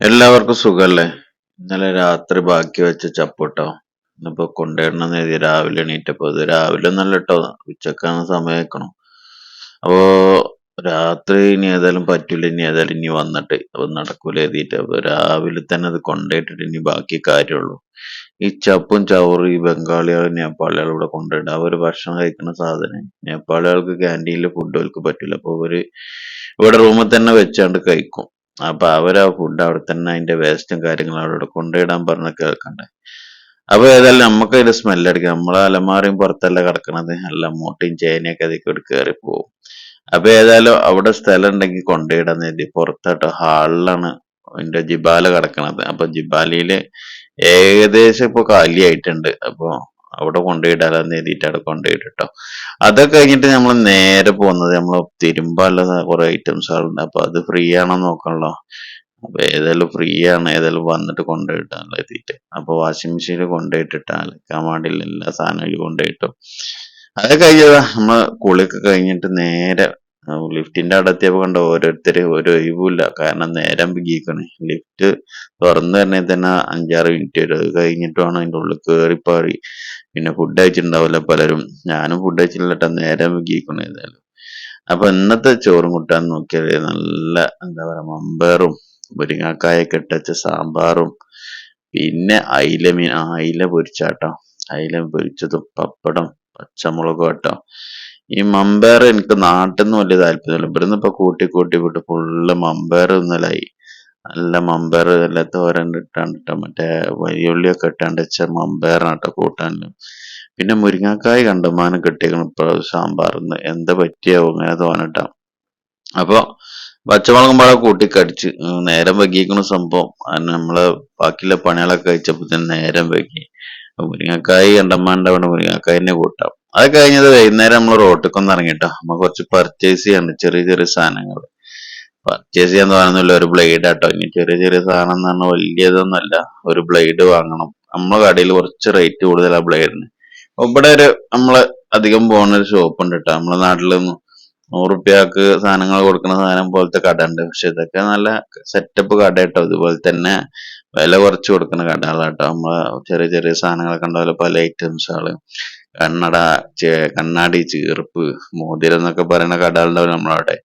എല്ലാവർക്കും സുഖല്ലേ? ഇന്നലെ രാത്രി ബാക്കി വെച്ച ചപ്പുട്ടോ. ഇന്നിപ്പോ കൊണ്ടുവരണം എഴുതി രാവിലെ എണീറ്റപ്പോ ഇത് രാവിലെ നല്ല കേട്ടോ ഉച്ചക്കാണ് സമയക്കണം അപ്പോ രാത്രി ഇനി ഏതായാലും പറ്റൂല. ഇനി ഏതായാലും ഇനി വന്നിട്ട് അപ്പൊ നടക്കൂല എഴുതിയിട്ട് അപ്പൊ രാവിലെ തന്നെ അത് കൊണ്ടുപോയിട്ടിട്ട് ഇനി ബാക്കി കാര്യമുള്ളൂ. ഈ ചപ്പും ചവറും ഈ ബംഗാളികൾ നേപ്പാളികൾ ഇവിടെ കൊണ്ടുപോയിട്ട് അവർ ഭക്ഷണം കഴിക്കുന്ന സാധനം. നേപ്പാളികൾക്ക് ക്യാന്റീനിൽ ഫുഡ് അവർക്ക് പറ്റില്ല അപ്പൊ അവർ ഇവിടെ റൂമിൽ തന്നെ വെച്ചാണ്ട് കഴിക്കും. അപ്പൊ അവരാ ഫുഡ് അവിടെ തന്നെ അതിന്റെ വേസ്റ്റും കാര്യങ്ങളും അവിടെ കൊണ്ടിടാൻ പറഞ്ഞ കേൾക്കണ്ടേ. അപ്പൊ ഏതായാലും നമുക്ക് അതിന്റെ സ്മെല്ലടിക്കും നമ്മളെ അലമാറയും പുറത്തല്ല കിടക്കണത്. നല്ല മൂട്ടയും ചേനയൊക്കെ അതിൽ കയറി പോകും അപ്പൊ ഏതായാലും അവിടെ സ്ഥലം ഉണ്ടെങ്കിൽ കൊണ്ടുപോയിടാന്ന് കരുതി. പുറത്തോട്ട് ഹാളിലാണ് അതിന്റെ ജിബാല കിടക്കണത്. അപ്പൊ ജിബാലയിൽ ഏകദേശം ഇപ്പൊ കാലിയായിട്ടുണ്ട്. അപ്പൊ അവിടെ കൊണ്ടുപോയിടാലെന്ന് എഴുതിയിട്ട് അവിടെ കൊണ്ടുപോയിട്ടോ അതൊക്കെ കഴിഞ്ഞിട്ട് നമ്മൾ നേരെ പോകുന്നത് നമ്മൾ തിരുമ്പാനുള്ള കുറെ ഐറ്റംസ് ആളുണ്ട്. അപ്പൊ അത് ഫ്രീ ആണോ നോക്കണല്ലോ. അപ്പൊ ഏതായാലും ഫ്രീ ആണ്. ഏതായാലും വന്നിട്ട് കൊണ്ടുപോയിട്ടാണല്ലോ എത്തിയിട്ട് അപ്പൊ വാഷിംഗ് മെഷീനിൽ കൊണ്ടുപോയിട്ടിട്ട് അലക്കാൻ എല്ലാ സാധനങ്ങളും കൊണ്ടുപോയിട്ടു. അത് കഴിഞ്ഞതാ നമ്മൾ കുളിയൊക്കെ കഴിഞ്ഞിട്ട് നേരെ ലിഫ്റ്റിന്റെ അവിടെ എത്തിയപ്പോ കണ്ട ഓരോരുത്തർ ഒരു ഒഴിവില്ല കാരണം നേരം പിടിക്കണേ ലിഫ്റ്റ് തുറന്നു തന്നെ തന്നെ അഞ്ചാറ് മിനിറ്റ് വരും. അത് കഴിഞ്ഞിട്ടാണ് അതിന്റെ ഉള്ളിൽ കേറിപ്പാറി പിന്നെ ഫുഡ് കഴിച്ചിട്ടുണ്ടാവില്ല പലരും. ഞാനും ഫുഡ് കഴിച്ചിട്ടില്ല നേരെ ഏതായാലും. അപ്പൊ ഇന്നത്തെ ചോറും കൂട്ടാൻ നോക്കിയാൽ നല്ല എന്താ പറയാ മമ്പേറും മുരിങ്ങാക്കായൊക്കെ ഇട്ടച്ച സാമ്പാറും പിന്നെ അയില മീൻ ആ അയില പൊരിച്ചാട്ടോ. അയില പൊരിച്ചതും പപ്പടം പച്ചമുളകും കേട്ടോ ഈ മമ്പേർ എനിക്ക് നാട്ടിൽ നിന്ന് വലിയ താല്പര്യമില്ല. ഇവിടുന്ന് ഇപ്പൊ കൂട്ടി കൂട്ടി വിട്ട് ഫുള്ള് മമ്പേർ ഇന്നലായി നല്ല മമ്പയർ നല്ല തോരൻ ഇട്ടാണ്ട് മറ്റേ വലിയുള്ളിയൊക്കെ ഇട്ടാണ്ട് വെച്ച മമ്പയറാട്ടോ കൂട്ടാനും പിന്നെ മുരിങ്ങാക്കായ് കണ്ടമാനം കിട്ടിയേക്കണം ഇപ്പൊ സാമ്പാറിന്ന്. എന്താ പറ്റിയാവും അങ്ങനെ തോന്നട്ടാ. അപ്പൊ പച്ചമുളകും പാടെ കൂട്ടി കടിച്ച് നേരം വൈകിക്കുന്ന സംഭവം. നമ്മൾ ബാക്കിയുള്ള പണികളൊക്കെ കഴിച്ചപ്പോ തന്നെ നേരം വൈകി. മുരിങ്ങക്കായ കണ്ടമാന്റെ അവിടെ മുരിങ്ങക്കായന്നെ കൂട്ടാം. അത് കഴിഞ്ഞത് വൈകുന്നേരം നമ്മൾ റോട്ടിൽ കൊന്നിറങ്ങിട്ടോ നമ്മൾ കുറച്ച് പർച്ചേസ് ചെയ്യാണ്ട് ചെറിയ ചെറിയ സാധനങ്ങൾ പർച്ചേസ് ചെയ്യാന്ന് പറയുന്നില്ല ഒരു ബ്ലേഡ് ആട്ടോ. ഇനി ചെറിയ ചെറിയ സാധനം എന്ന് പറഞ്ഞാൽ വലിയതൊന്നുമല്ല. ഒരു ബ്ലേഡ് വാങ്ങണം. നമ്മളെ കടയിൽ കുറച്ച് റേറ്റ് കൂടുതലാണ് ബ്ലേഡിന് ഇവിടെ ഒരു നമ്മൾ അധികം പോകുന്ന ഒരു ഷോപ്പ് ഉണ്ട് കേട്ടോ നമ്മളെ നാട്ടിലൊന്നും നൂറുപ്യക്ക് സാധനങ്ങൾ കൊടുക്കുന്ന സാധനം പോലത്തെ കട ഉണ്ട് പക്ഷെ ഇതൊക്കെ നല്ല സെറ്റപ്പ് കട കേട്ടോ ഇതുപോലെ തന്നെ വില കുറച്ച് കൊടുക്കുന്ന കടകളാട്ടോ നമ്മൾ ചെറിയ ചെറിയ സാധനങ്ങളൊക്കെ ഉണ്ടാവില്ല പല ഐറ്റംസുകൾ കണ്ണട കണ്ണാടി ചീർപ്പ് മോതിരം എന്നൊക്കെ പറയുന്ന കടകളുണ്ടാവും നമ്മളവിടെ.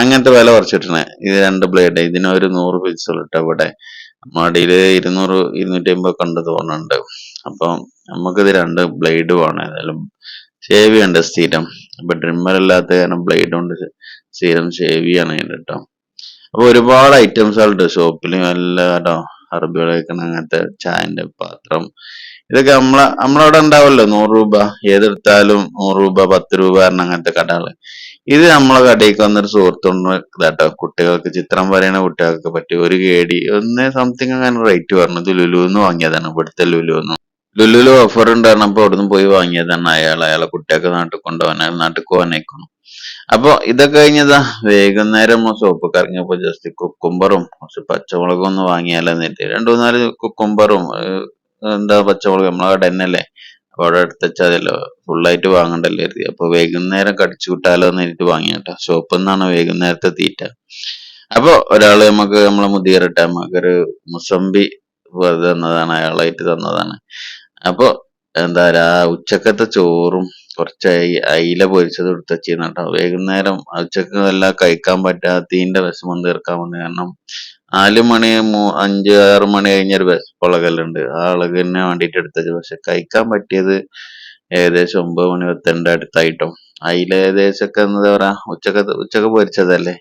അങ്ങനത്തെ വില കുറച്ചിട്ടുണ്ട് ഇത് രണ്ട് ബ്ലേഡ് ഇതിന് ഒരു നൂറ് പീസ് ഇട്ട ഇവിടെ. മടിയിൽ ഇരുന്നൂറ് ഇരുന്നൂറ്റി അമ്പത് കണ്ട് തോന്നുന്നുണ്ട്. അപ്പം നമുക്കിത് രണ്ട് ബ്ലേഡ് വേണം. ഏതായാലും ഷേവ് ചെയ്യണ്ട സ്ഥിരം. അപ്പൊ ഡ്രിമ്മർ ഇല്ലാത്ത കാരണം ബ്ലേഡ് കൊണ്ട് സ്ഥിരം ഷേവ് ചെയ്യാണ് കേട്ടോ അപ്പൊ ഒരുപാട് ഐറ്റംസ് ഉണ്ട് ഷോപ്പിൽ നല്ല കേട്ടോ അറബികൾ വെക്കണ അങ്ങനത്തെ ചായന്റെ പാത്രം. ഇതൊക്കെ നമ്മളെ നമ്മളവിടെ ഉണ്ടാവല്ലോ നൂറ് രൂപ. ഏതെടുത്താലും നൂറ് രൂപ പത്ത് രൂപ അങ്ങനത്തെ കടകൾ. ഇത് നമ്മളെ കടയിൽ വന്നൊരു സുഹൃത്തുണ്ട് ഇതാട്ടോ. കുട്ടികൾക്ക് ചിത്രം വരയണ കുട്ടികൾക്ക് പറ്റിയ ഒരു കേടി. ഒന്ന് സംതിങ് അങ്ങനെ റേറ്റ് പറഞ്ഞത് ലുലുന്ന് വാങ്ങിയതാണ്. ഇവിടുത്തെ ലുലുന്ന്. ലുലുലു ഓഫർ ഉണ്ടായിരുന്നപ്പോ അവിടുന്ന് പോയി വാങ്ങിയതാണ്. അയാൾ അയാളെ കുട്ടിയൊക്കെ നാട്ടിൽ കൊണ്ടുപോകാൻ അയാൾ നാട്ടിൽ പോകാനേക്കണം അപ്പൊ ഇതൊക്കെ കഴിഞ്ഞതാ. വൈകുന്നേരം സോപ്പ് കറങ്ങിയപ്പോ ജസ്റ്റ് കുക്കുംബറും കുറച്ച് പച്ചമുളകും ഒന്ന് വാങ്ങിയാലെന്നിട്ട് രണ്ടു മൂന്നാൽ കുക്കുംബറും എന്താ പച്ചമുളക്? നമ്മളെ കട തന്നെയല്ലേ അപ്പൊ അവിടെ എടുത്തുവെച്ചാലോ ഫുള്ളായിട്ട് വാങ്ങണ്ടല്ലോ കരുതി. അപ്പൊ വൈകുന്നേരം കടിച്ചു വിട്ടാലോ എന്ന് എനിക്ക് വാങ്ങിയട്ടോ ഷോപ്പിൽ നിന്നാണ് വൈകുന്നേരത്തെ തീറ്റ. അപ്പൊ ഒരാൾ നമുക്ക് നമ്മളെ മുതിയറിട്ട നമുക്കൊരു മുസമ്പി വെറുതെ തന്നതാണ് അയാളായിട്ട് തന്നതാണ്. അപ്പൊ എന്താ പറയാ ഉച്ചക്കത്തെ ചോറും കുറച്ച് അയില പൊരിച്ചത് എടുത്ത് വെച്ചിരുന്നു കേട്ടോ വൈകുന്നേരം ഉച്ചയ്ക്ക് എല്ലാം കഴിക്കാൻ പറ്റാത്തതിന്റെ വിഷമം തീർക്കാൻ വേണ്ടി കാരണം നാല് മണി അഞ്ച് ആറ് മണി കഴിഞ്ഞൊരു പുളകലുണ്ട് ആ ഇളകിന് വേണ്ടിട്ട് എടുത്തത്. പക്ഷെ കഴിക്കാൻ പറ്റിയത് ഏകദേശം ഒമ്പത് മണി പത്തിന്റെ അടുത്തായിട്ടും. അതിൽ ഏകദേശം ഒക്കെ എന്താ പറയാ ഉച്ചയ്ക്ക് ഉച്ചയ്ക്ക് പൊരിച്ചതല്ലേ?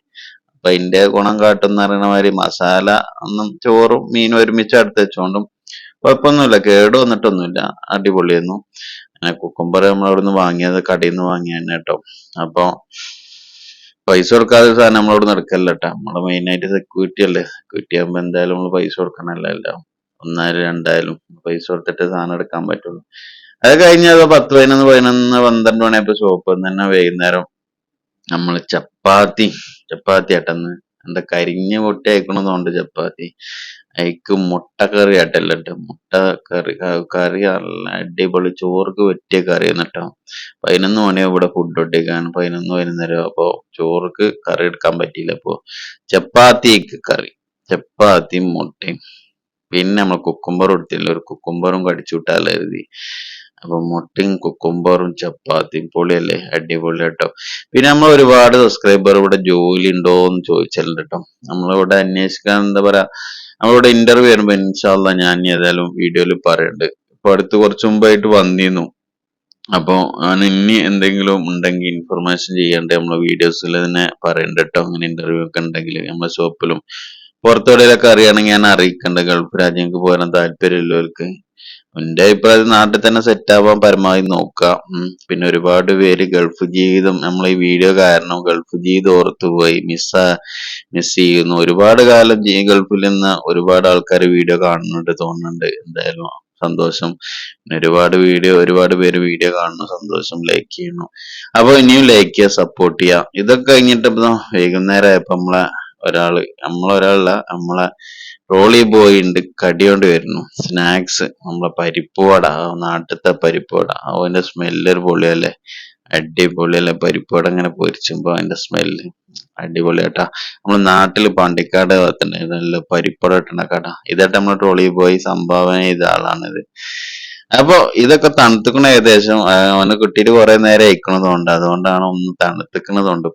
അപ്പൊ അതിന്റെ ഗുണം കാട്ടുന്ന പറയുന്ന മാതിരി മസാല ഒന്നും ചോറും മീനും ഒരുമിച്ച് അടുത്ത് വെച്ചോണ്ടും കുഴപ്പമൊന്നുമില്ല കേട് വന്നിട്ടൊന്നുമില്ല. അടിപൊളിയായിരുന്നു. കുക്കുംബർ നമ്മൾ അവിടുന്ന് വാങ്ങിയത് കടയിൽ നിന്ന് വാങ്ങിയ തന്നെ കേട്ടോ. അപ്പൊ പൈസ കൊടുക്കാതെ സാധനം നമ്മളവിടെ നടക്കല്ല കേട്ടോ നമ്മൾ മെയിൻ ആയിട്ട് സെക്യൂരിറ്റി അല്ലേ? സെക്യൂരിറ്റി ആകുമ്പോ എന്തായാലും നമ്മൾ പൈസ കൊടുക്കണല്ലോ ഒന്നായാലും രണ്ടായാലും പൈസ കൊടുത്തിട്ട് സാധനം എടുക്കാൻ പറ്റുള്ളൂ. അത് കഴിഞ്ഞത് പത്ത് പതിനൊന്ന് പതിനൊന്ന് പന്ത്രണ്ട് മണിയപ്പോ ഷോപ്പ് തന്നെ വൈകുന്നേരം നമ്മൾ ചപ്പാത്തി ചപ്പാത്തി ആട്ടെന്ന് എന്താ കരിഞ്ഞ് പൊട്ടി അയക്കണതുകൊണ്ട് ചപ്പാത്തി. അയക്ക് മുട്ടക്കറി ആട്ടല്ലോ മുട്ട കറി കറി നല്ല അടിപൊളി ചോർക്ക് പറ്റിയ കറി എന്നിട്ടോ പതിനൊന്ന് മണിയാവും ഇവിടെ ഫുഡ് ഒട്ടിക്കാൻ പതിനൊന്ന് പതിനൊന്നര അപ്പൊ ചോർക്ക് കറി എടുക്കാൻ പറ്റിയില്ല. അപ്പൊ ചപ്പാത്തിക്ക് കറി. ചപ്പാത്തിയും മുട്ടയും. പിന്നെ നമ്മൾ കുക്കുംബർ കൊടുത്തില്ല? ഒരു കുക്കുംബറും കടിച്ചു വിട്ടാലോ അപ്പൊ മുട്ടയും കുക്കുംബറും ചപ്പാത്തിയും പൊളിയല്ലേ? അടിപൊളി കേട്ടോ പിന്നെ നമ്മൾ ഒരുപാട് സബ്സ്ക്രൈബർ ഇവിടെ ജോലി ഉണ്ടോ എന്ന് ചോദിച്ചിട്ടുണ്ട് കേട്ടോ നമ്മളിവിടെ അന്വേഷിക്കാൻ എന്താ പറയാ നമ്മളിവിടെ ഇന്റർവ്യൂ വരുമ്പോ ഇൻഷാല്ല ഞാൻ ഏതായാലും വീഡിയോയിൽ പറയുന്നുണ്ട് ഇപ്പൊ അടുത്ത് കുറച്ചു മുമ്പായിട്ട് വന്നിരുന്നു. അപ്പോ ഞാൻ ഇനി എന്തെങ്കിലും ഉണ്ടെങ്കിൽ ഇൻഫർമേഷൻ ചെയ്യേണ്ട നമ്മളെ വീഡിയോസിൽ തന്നെ പറയണ്ട കേട്ടോ അങ്ങനെ ഇന്റർവ്യൂ ഒക്കെ ഉണ്ടെങ്കിൽ നമ്മളെ ഷോപ്പിലും പുറത്തോടെയൊക്കെ അറിയണമെങ്കിൽ ഞാൻ അറിയിക്കേണ്ട. ഗൾഫ് രാജ്യങ്ങൾക്ക് പോകാൻ താല്പര്യമുള്ളവർക്ക്. എന്റെ അഭിപ്രായത്തിൽ നാട്ടിൽ തന്നെ സെറ്റ് ആവാൻ പരമാവധി നോക്കാം. പിന്നെ ഒരുപാട് പേര് ഗൾഫ് ജീവിതം നമ്മൾ ഈ വീഡിയോ കാരണം ഗൾഫ് ജീവിതം ഓർത്തു പോയി മിസ് മിസ് ചെയ്യുന്നു. ഒരുപാട് കാലം ഗൾഫിൽ നിന്ന് ഒരുപാട് ആൾക്കാർ വീഡിയോ കാണുന്നുണ്ട് തോന്നുന്നുണ്ട്. എന്തായാലും സന്തോഷം. ഒരുപാട് വീഡിയോ ഒരുപാട് പേര് വീഡിയോ കാണുന്നു സന്തോഷം. ലൈക്ക് ചെയ്യുന്നു. അപ്പൊ ഇനിയും ലൈക്ക് ചെയ്യുക സപ്പോർട്ട് ചെയ്യുക. ഇതൊക്കെ കഴിഞ്ഞിട്ട് വൈകുന്നേരം ആയപ്പോ നമ്മളെ ഒരാൾ. നമ്മളൊരാളല്ല നമ്മളെ റോളി ബോയ് ഉണ്ട് കടിയോണ്ട് വരുന്നു. സ്നാക്സ് നമ്മളെ പരിപ്പുവട നാട്ടിലത്തെ പരിപ്പുവട. അവന്റെ സ്മെല്ല് ഒരു പൊളിയല്ലേ? അടിപൊളിയല്ലേ? പരിപ്പുവട ഇങ്ങനെ പൊരിച്ചുമ്പോ അതിന്റെ സ്മെല്ല്. അടിപൊളിയാട്ടാ. നമ്മളെ നാട്ടിൽ പാണ്ടിക്കാട് ഭാഗത്തുണ്ട്. നല്ല പരിപ്പുവട ഇട്ടുണ്ട കട. ഇതായിട്ട് നമ്മളെ ട്രോളി ബോയ് സംഭാവന ചെയ്ത ആളാണിത്. അപ്പൊ ഇതൊക്കെ തണുത്തുക്കണ ഏകദേശം അവനെ കിട്ടിയിട്ട് കുറെ നേരം അയക്കണതുകൊണ്ട് അതുകൊണ്ടാണ് ഒന്ന് തണുത്തുക്കണതുകൊണ്ട്.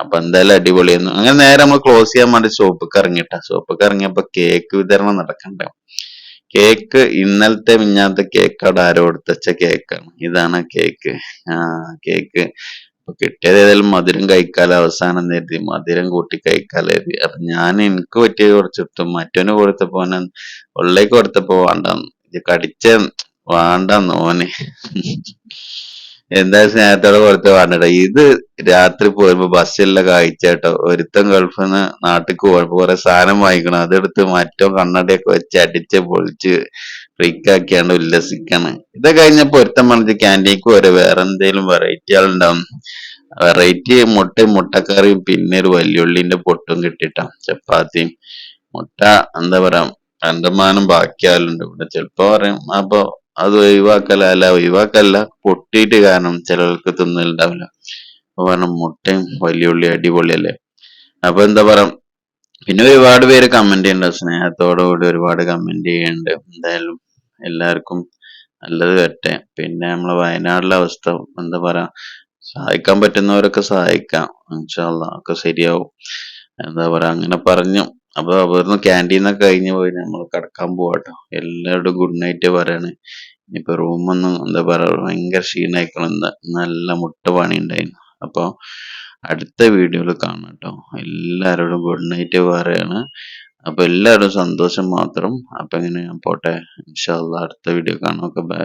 അപ്പൊ എന്തായാലും അടിപൊളിയായിരുന്നു. അങ്ങനെ നേരെ നമ്മൾ ക്ലോസ് ചെയ്യാൻ വേണ്ടി ഷോപ്പിക്ക് ഇറങ്ങിട്ട. ഷോപ്പിക്ക് ഇറങ്ങിയപ്പോ കേക്ക് വിതരണം നടക്കണ്ട? കേക്ക് ഇന്നലത്തെ മിഞ്ഞാത്ത കേക്ക് അവിടെ ആരോ എടുത്തച്ച കേക്കാണ് ഇതാണ് കേക്ക് ആ കേക്ക് അപ്പൊ കിട്ടിയത് ഏതായാലും മധുരം കഴിക്കാല അവസാനം നേരിടി മധുരം കൂട്ടി കഴിക്കാലോ കരുതി. അപ്പൊ ഞാൻ എനിക്ക് പറ്റിയത് കുറച്ചെടുത്തു മറ്റവന് കൊടുത്തപ്പോ ഉള്ളേക്ക് കൊടുത്തപ്പോ വേണ്ടെന്ന് ഇത് കടിച്ച വേണ്ടെന്ന് ഓന്. എന്താ സ്നേഹത്തോടെ പുറത്ത് പറഞ്ഞിട്ട് ഇത് രാത്രി പോയപ്പോ ബസ്സിലുള്ള കാഴ്ച കേട്ടോ. ഒരുത്തൻ ഗൾഫിൽ നിന്ന് നാട്ടിൽ പോയപ്പോ കുറെ സാധനം വാങ്ങിക്കണം. അതെടുത്ത് മറ്റോ കണ്ണടയൊക്കെ വെച്ച് അടിച്ച് പൊളിച്ച് ഫ്രീക്കാക്കിയാണ്ട് ഉല്ലസിക്കാണ്. ഇത് കഴിഞ്ഞപ്പോ ഒരുത്തൻ പറഞ്ഞ ക്യാന്റീൻക്ക് വരെ വേറെ എന്തെങ്കിലും വെറൈറ്റികൾ ഉണ്ടാവും വെറൈറ്റി മുട്ട മുട്ടക്കറിയും പിന്നെ ഒരു വല്യുള്ളിന്റെ പൊട്ടും കിട്ടിട്ടാ. ചപ്പാത്തിയും മുട്ട എന്താ പറയാ കണ്ടമാനം ബാക്കിയാലുണ്ട് ഇവിടെ ചിലപ്പോ പറയും അപ്പൊ അത് ഒഴിവാക്കല. അല്ല ഒഴിവാക്കല്ല. പൊട്ടിയിട്ട് കാരണം ചിലർക്ക് തിന്നലുണ്ടാവില്ല. അപ്പൊ കാരണം മുട്ടയും വലിയുള്ളി അടിപൊളിയല്ലേ? അപ്പൊ എന്താ പറയാ പിന്നെ ഒരുപാട് പേര് കമന്റ് ചെയ്യുന്നുണ്ട് സ്നേഹത്തോടു കൂടി ഒരുപാട് കമന്റ് ചെയ്യുന്നുണ്ട് എന്തായാലും എല്ലാവർക്കും നല്ലത് വരട്ടെ. പിന്നെ നമ്മളെ വയനാട്ടിലെ അവസ്ഥ എന്താ പറയാ സഹായിക്കാൻ പറ്റുന്നവരൊക്കെ സഹായിക്കാം. ഇൻഷാല്ല ഒക്കെ ശരിയാവും. എന്താ പറയാ അങ്ങനെ പറഞ്ഞു. അപ്പൊ അവിടുന്ന് ക്യാന്റീനൊക്കെ കഴിഞ്ഞ് പോയി നമ്മൾ കിടക്കാൻ പോവാട്ടോ. എല്ലാവരോടും ഗുഡ് നൈറ്റ് പറയാണ്. ഇപ്പൊ റൂമൊന്നും എന്താ പറയാ ഭയങ്കര ക്ഷീണായിക്കണം. എന്താ നല്ല മുട്ട പണി ഉണ്ടായിരുന്നു അപ്പൊ അടുത്ത വീഡിയോയിൽ കാണാം കേട്ടോ എല്ലാവരോടും ഗുഡ് നൈറ്റ് പറയാണ്. അപ്പൊ എല്ലാവരും സന്തോഷം മാത്രം. അപ്പൊ ഇങ്ങനെ ഞാൻ പോട്ടെ ഇൻഷാല്ല അടുത്ത വീഡിയോ കാണാം. Okay bye